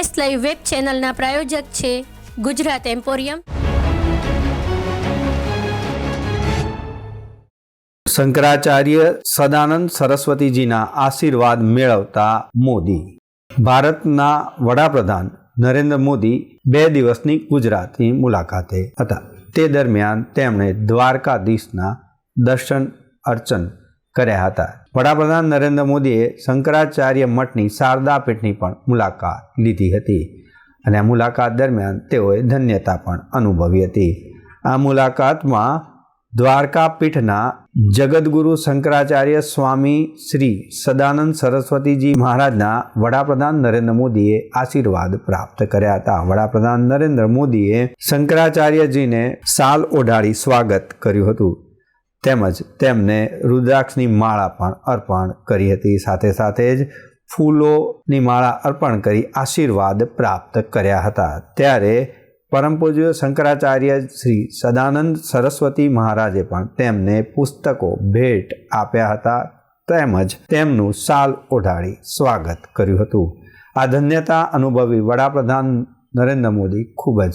S live web ચેનલના પ્રાયોજક છે ગુજરાત એમ્પોરિયમ. શંકરાચાર્ય સદાનંદ સરસ્વતીજીના આશીર્વાદ મેળવતા મોદી. ભારતના વડાપ્રધાન નરેન્દ્ર મોદી બે દિવસની ગુજરાતની મુલાકાતે હતા. તે દરમિયાન તેમણે દ્વારકાધીશના દર્શન અર્ચન કર્યા હતા. વડાપ્રધાન નરેન્દ્ર મોદીએ શંકરાચાર્ય મઠની શારદા પીઠની પણ મુલાકાત લીધી હતી અને આ મુલાકાત દરમિયાન તેઓએ ધન્યતા પણ અનુભવી હતી. આ મુલાકાતમાં દ્વારકા પીઠના જગદગુરુ શંકરાચાર્ય સ્વામી શ્રી સદાનંદ સરસ્વતીજી મહારાજના વડાપ્રધાન નરેન્દ્ર મોદીએ આશીર્વાદ પ્રાપ્ત કર્યા હતા. વડાપ્રધાન નરેન્દ્ર મોદીએ શંકરાચાર્યજીને સાલ ઓઢાડી સ્વાગત કર્યું હતું. તેમજ તેમને રુદ્રાક્ષની માળા પણ અર્પણ કરી હતી. સાથે સાથે જ ફૂલોની માળા અર્પણ કરી આશીર્વાદ પ્રાપ્ત કર્યા હતા. ત્યારે પરમ પૂજ્ય શંકરાચાર્ય શ્રી સદાનંદ સરસ્વતી મહારાજે પણ તેમને પુસ્તકો ભેટ આપ્યા હતા તેમજ તેમનું સાલ ઓઢાડી સ્વાગત કર્યું હતું. આ ધન્યતા અનુભવી વડાપ્રધાન નરેન્દ્ર મોદી ખૂબ જ